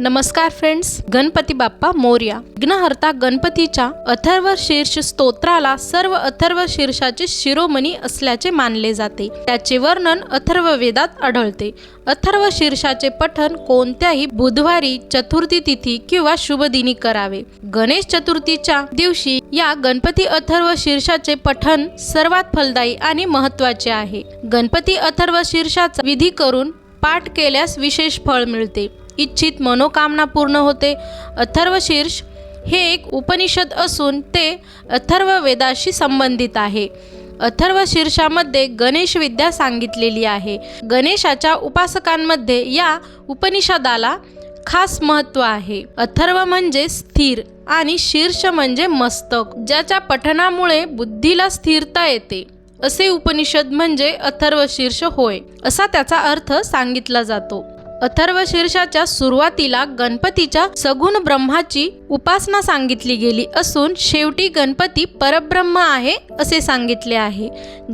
नमस्कार फ्रेंड्स गणपती बाप्पा मोर्या. विघ्नहर्ता गणपतीच्या अथर्व शीर्ष स्तोत्राला सर्व अथर्व शीर्षाचे शिरोमणी असल्याचे मानले जाते. त्याचे वर्णन अथर्व वेदात आढळते. अथर्व शीर्षाचे पठन कोणत्याही बुधवारी चतुर्थी तिथी किंवा शुभ दिनी करावे. गणेश चतुर्थीच्या दिवशी या गणपती अथर्व शीर्षाचे पठन सर्वात फलदायी आणि महत्त्वाचे आहे. गणपती अथर्व शीर्षाचा विधी करून पाठ केल्यास विशेष फळ मिळते. इच्छित मनोकामना पूर्ण होते. अथर्वशीर्ष हे एक उपनिषद असून ते अथर्व वेदाशी संबंधित आहे. अथर्व शीर्षामध्ये गणेश विद्या सांगितलेली आहे. गणेशाच्या उपासकांमध्ये या उपनिषदाला खास महत्त्व आहे. अथर्व म्हणजे स्थिर आणि शीर्ष म्हणजे मस्तक ज्याच्या पठणामुळे बुद्धीला स्थिरता येते. असे उपनिषद म्हणजे अथर्व शीर्ष होय असा त्याचा अर्थ सांगितला जातो. अथर्व शीर्षाच्या सुरुवातीला गणपतीच्या सगुण ब्रह्माची उपासना सांगितली गेली असून शेवटी गणपती परब्रह्म आहे असे सांगितले आहे.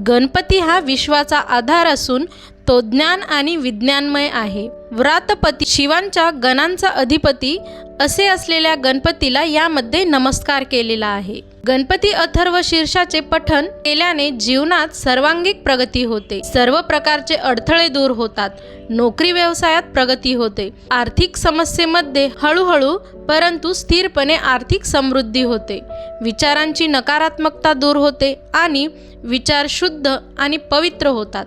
गणपती हा विश्वाचा आधार असून तो ज्ञान आणि विज्ञानमय आहे. व्रातपती शिवांच्या गणांचा अधिपती असे असलेल्या गणपतीला यामध्ये नमस्कार केलेला आहे. गणपती अथर्व शीर्षाचे पठन केल्याने जीवनात सर्वांगिक प्रगती होते. सर्व प्रकारचे अडथळे दूर होतात. नोकरी व्यवसायात प्रगती होते. आर्थिक समस्येमध्ये हळूहळू परंतु स्थिरपणे आर्थिक समृद्धी होते. विचारांची नकारात्मकता दूर होते आणि विचार शुद्ध आणि पवित्र होतात.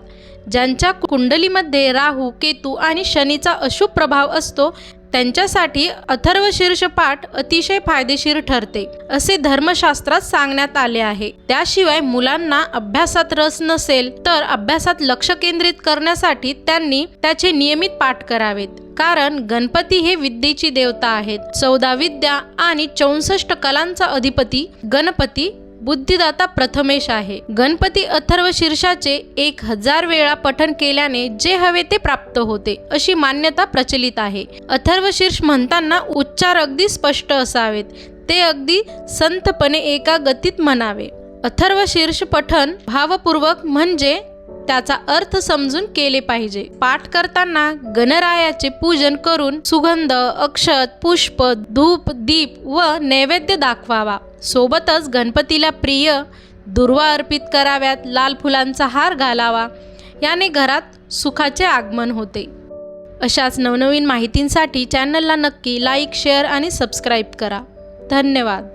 ज्यांच्या कुंडलीमध्ये राहू केतू आणि शनीचा अशुभ प्रभाव असतो त्यांच्यासाठी अथर्वशीर्ष पाठ अतिशय फायदेशीर ठरते असे धर्मशास्त्रात सांगण्यात आले आहे. त्याशिवाय मुलांना अभ्यासात रस नसेल तर अभ्यासात लक्ष केंद्रित करण्यासाठी त्यांनी त्याचे नियमित पाठ करावेत. कारण गणपती हे विद्येची देवता आहेत. चौदा विद्या आणि चौसष्ट कलांचा अधिपती गणपती बुद्धिदाता प्रथमेश आहे. गणपती अथर्व शीर्षाचे एक हजार वेळा पठन केल्याने जे हवे ते प्राप्त होते अशी मान्यता प्रचलित आहे. अथर्व शीर्ष म्हणताना उच्चार अगदी स्पष्ट असावेत. ते अगदी संतपणे एका गतीत म्हणावे. अथर्व शीर्ष पठन भावपूर्वक म्हणजे त्याचा अर्थ समजून केले पाहिजे. पाठ करताना गणरायाचे पूजन करून सुगंध अक्षत पुष्प धूप दीप व नैवेद्य दाखवावा. सोबतच गणपतीला प्रिय दुर्वा अर्पित कराव्यात लाल फुलांचा हार घालावा. याने घरात सुखाचे आगमन होते. अशाच नवनवीन माहितींसाठी चॅनलला नक्की लाईक शेअर आणि सबस्क्राईब करा. धन्यवाद.